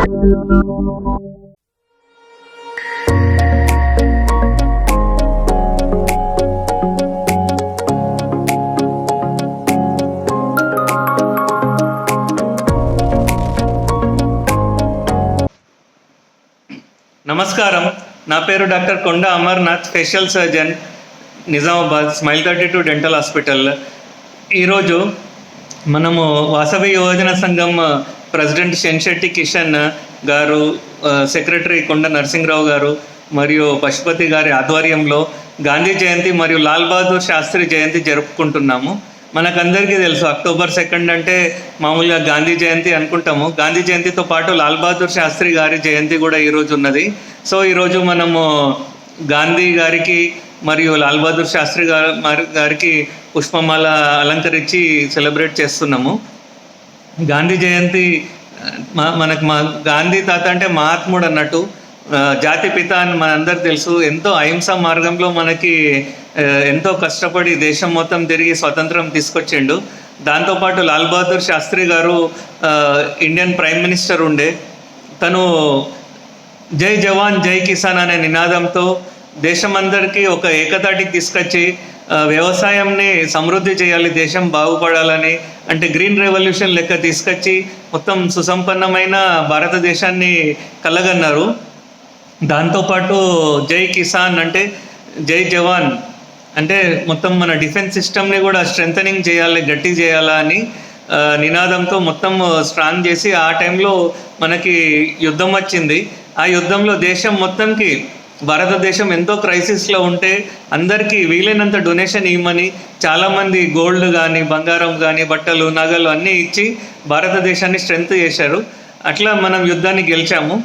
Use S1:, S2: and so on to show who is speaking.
S1: నమస్కారం. నా పేరు doctor Konda Amarnath special surgeon Nizamabad smile thirty two dental hospital. ఈరోజు మనము వాసవి యువజన సంఘం ప్రెసిడెంట్ శెన్శెట్టి కిషన్ గారు సెక్రటరీ కొండ నరసింహరావు గారు మరియు పశుపతి గారి ఆధ్వర్యంలో గాంధీ జయంతి మరియు లాల్ బహదూర్ శాస్త్రి జయంతి జరుపుకుంటున్నాము. మనకందరికీ తెలుసు అక్టోబర్ సెకండ్ అంటే మామూలుగా గాంధీ జయంతి అనుకుంటాము. గాంధీ జయంతితో పాటు లాల్ బహదూర్ శాస్త్రి గారి జయంతి కూడా ఈరోజు ఉన్నది. సో ఈరోజు మనము గాంధీ గారికి మరియు లాల్ బహదూర్ శాస్త్రి గారు గారికి పుష్పమాల అలంకరించి సెలబ్రేట్ చేస్తున్నాము. గాంధీ జయంతి మా- మనకు మా గాంధీ తాత అంటే మహాత్ముడు అన్నట్టు జాతి పిత అని మనందరు తెలుసు. ఎంతో అహింస మార్గంలో మనకి ఎంతో కష్టపడి దేశం మొత్తం తిరిగి స్వతంత్రం తీసుకొచ్చిండు. దాంతోపాటు లాల్ బహదూర్ శాస్త్రి గారు ఇండియన్ ప్రైమ్ మినిస్టర్ ఉండే. తను జై జవాన్ జై కిసాన్ అనే నినాదంతో దేశం అందరికీ ఒక ఏకతాటికి తీసుకొచ్చి వ్యవసాయంని సమృద్ధి చేయాలి దేశం బాగుపడాలని అంటే గ్రీన్ రెవల్యూషన్ లెక్క తీసుకొచ్చి మొత్తం సుసంపన్నమైన భారతదేశాన్ని కలగన్నారు. దాంతోపాటు జై కిసాన్ అంటే జై జవాన్ అంటే మొత్తం మన డిఫెన్స్ సిస్టమ్ని కూడా స్ట్రెంథనింగ్ చేయాలి గట్టి చేయాలా అని నినాదంతో మొత్తం స్ట్రాంగ్ చేసి ఆ టైంలో మనకి యుద్ధం వచ్చింది. ఆ యుద్ధంలో దేశం మొత్తంకి భారతదేశం ఎంతో క్రైసిస్లో ఉంటే అందరికీ వీలైనంత డొనేషన్ ఇవ్వమని చాలామంది గోల్డ్ కానీ బంగారం కానీ బట్టలు నగలు అన్నీ ఇచ్చి భారతదేశాన్ని స్ట్రెంగ్త్ చేశారు. అట్లా మనం యుద్ధాన్ని గెలిచాము.